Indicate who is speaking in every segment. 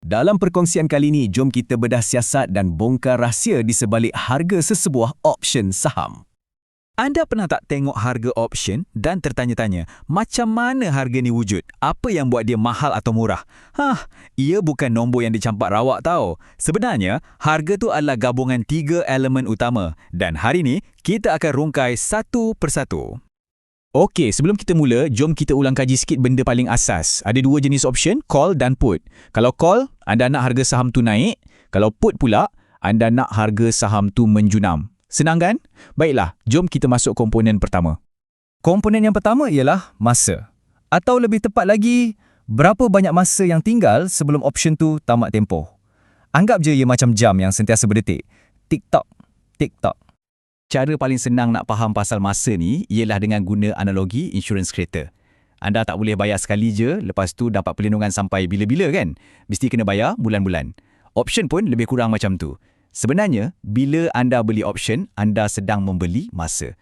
Speaker 1: Dalam perkongsian kali ini, jom kita bedah siasat dan bongkar rahsia di sebalik harga sesebuah option saham.
Speaker 2: Anda pernah tak tengok harga option dan tertanya-tanya, macam mana harga ni wujud? Apa yang buat dia mahal atau murah? Hah, ia bukan nombor yang dicampak rawak tau. Sebenarnya, harga tu adalah gabungan tiga elemen utama. Dan hari ni, kita akan rungkai satu persatu. Okey, sebelum kita mula, jom kita ulang kaji sikit benda paling asas. Ada dua jenis option, call dan put. Kalau call, anda nak harga saham tu naik. Kalau put pula, anda nak harga saham tu menjunam. Senang kan? Baiklah, jom kita masuk komponen pertama.
Speaker 1: Komponen yang pertama ialah masa. Atau lebih tepat lagi, berapa banyak masa yang tinggal sebelum option tu tamat tempoh. Anggap je ia macam jam yang sentiasa berdetik. Tik-tok, tik-tok.
Speaker 2: Cara paling senang nak faham pasal masa ni ialah dengan guna analogi insurance kereta. Anda tak boleh bayar sekali je, lepas tu dapat perlindungan sampai bila-bila kan? Mesti kena bayar bulan-bulan. Option pun lebih kurang macam tu. Sebenarnya, bila anda beli option, anda sedang membeli masa.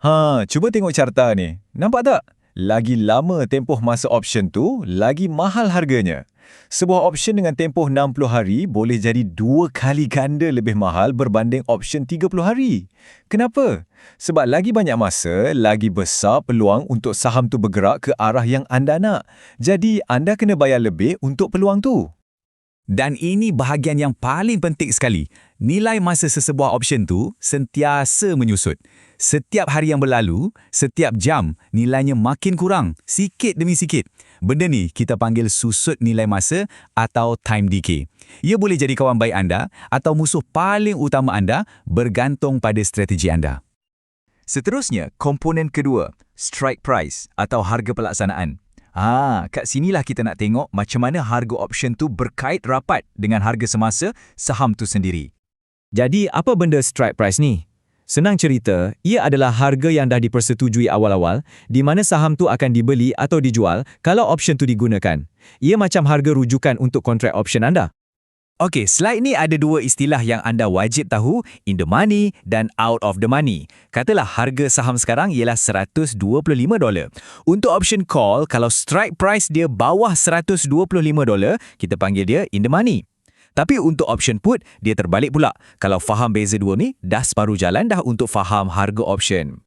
Speaker 3: Ha, cuba tengok carta ni. Nampak tak? Lagi lama tempoh masa option tu, lagi mahal harganya. Sebuah option dengan tempoh 60 hari boleh jadi dua kali ganda lebih mahal berbanding option 30 hari. Kenapa? Sebab lagi banyak masa, lagi besar peluang untuk saham tu bergerak ke arah yang anda nak. Jadi, anda kena bayar lebih untuk peluang tu.
Speaker 2: Dan ini bahagian yang paling penting sekali. Nilai masa sesebuah option tu sentiasa menyusut. Setiap hari yang berlalu, setiap jam, nilainya makin kurang, sikit demi sikit. Benda ni kita panggil susut nilai masa atau time decay. Ia boleh jadi kawan baik anda atau musuh paling utama anda bergantung pada strategi anda. Seterusnya, komponen kedua, strike price atau harga pelaksanaan. Ah, kat sinilah kita nak tengok macam mana harga option tu berkait rapat dengan harga semasa saham tu sendiri.
Speaker 1: Jadi, apa benda strike price ni? Senang cerita, ia adalah harga yang dah dipersetujui awal-awal di mana saham tu akan dibeli atau dijual kalau option tu digunakan. Ia macam harga rujukan untuk kontrak option anda.
Speaker 2: Okey, slide ni ada dua istilah yang anda wajib tahu, in the money dan out of the money. Katalah harga saham sekarang ialah 125 dolar. Untuk option call, kalau strike price dia bawah 125 dolar, kita panggil dia in the money. Tapi untuk option put, dia terbalik pula. Kalau faham beza dua ni, dah separuh jalan dah untuk faham harga option.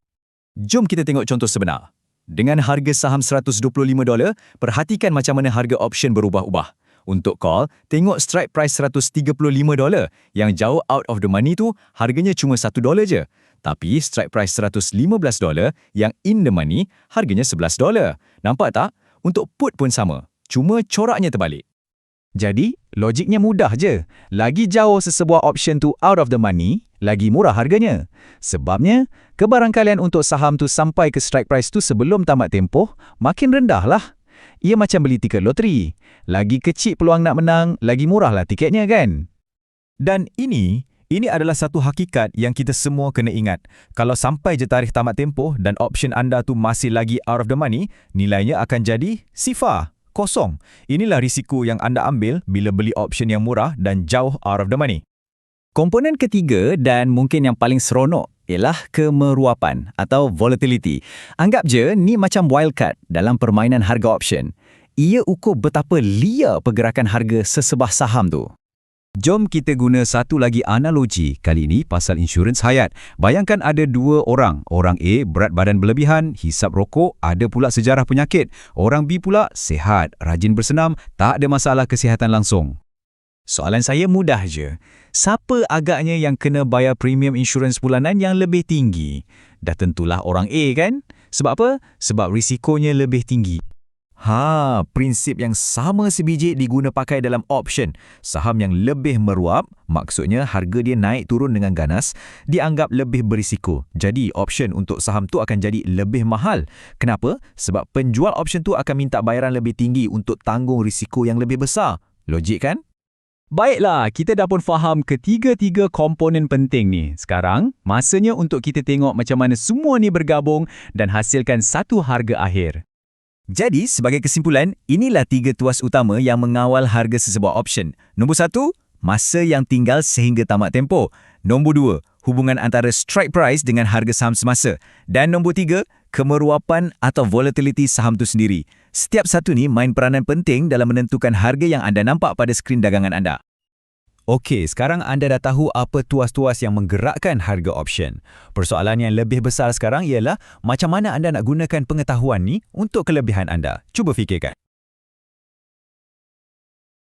Speaker 2: Jom kita tengok contoh sebenar. Dengan harga saham 125 dolar, perhatikan macam mana harga option berubah-ubah. Untuk call, tengok strike price 135 dolar. Yang jauh out of the money tu, harganya cuma 1 dolar je. Tapi strike price 115 dolar, yang in the money, harganya 11 dolar. Nampak tak? Untuk put pun sama. Cuma coraknya terbalik. Jadi, logiknya mudah je. Lagi jauh sesebuah option tu out of the money, lagi murah harganya. Sebabnya, kebarangkalian untuk saham tu sampai ke strike price tu sebelum tamat tempoh, makin rendah lah. Ia macam beli tiket loteri. Lagi kecil peluang nak menang, lagi murahlah tiketnya kan?
Speaker 1: Dan ini, ini adalah satu hakikat yang kita semua kena ingat. Kalau sampai je tarikh tamat tempoh dan option anda tu masih lagi out of the money, nilainya akan jadi sifar, kosong. Inilah risiko yang anda ambil bila beli option yang murah dan jauh out of the money.
Speaker 2: Komponen ketiga dan mungkin yang paling seronok ialah kemeruapan atau volatility. Anggap je ni macam wildcard dalam permainan harga option. Ia ukur betapa liar pergerakan harga sesebah saham tu. Jom kita guna satu lagi analogi kali ini pasal insurans hayat. Bayangkan ada dua orang. Orang A berat badan berlebihan, hisap rokok, ada pula sejarah penyakit. Orang B pula sehat, rajin bersenam, tak ada masalah kesihatan langsung. Soalan saya mudah je. Siapa agaknya yang kena bayar premium insurans bulanan yang lebih tinggi? Dah tentulah orang A kan? Sebab apa? Sebab risikonya lebih tinggi.
Speaker 1: Ha, prinsip yang sama sebiji diguna pakai dalam option. Saham yang lebih meruap, maksudnya harga dia naik turun dengan ganas, dianggap lebih berisiko. Jadi, option untuk saham tu akan jadi lebih mahal. Kenapa? Sebab penjual option tu akan minta bayaran lebih tinggi untuk tanggung risiko yang lebih besar. Logik kan?
Speaker 2: Baiklah, kita dah pun faham ketiga-tiga komponen penting ni. Sekarang, masanya untuk kita tengok macam mana semua ni bergabung dan hasilkan satu harga akhir.
Speaker 1: Jadi, sebagai kesimpulan, inilah tiga tuas utama yang mengawal harga sesebuah option. Nombor satu, masa yang tinggal sehingga tamat tempoh. Nombor dua, hubungan antara strike price dengan harga saham semasa. Dan nombor tiga, kemeruapan atau volatility saham tu sendiri.
Speaker 2: Setiap satu ni main peranan penting dalam menentukan harga yang anda nampak pada skrin dagangan anda.
Speaker 1: Okey, sekarang anda dah tahu apa tuas-tuas yang menggerakkan harga option. Persoalan yang lebih besar sekarang ialah macam mana anda nak gunakan pengetahuan ni untuk kelebihan anda. Cuba fikirkan.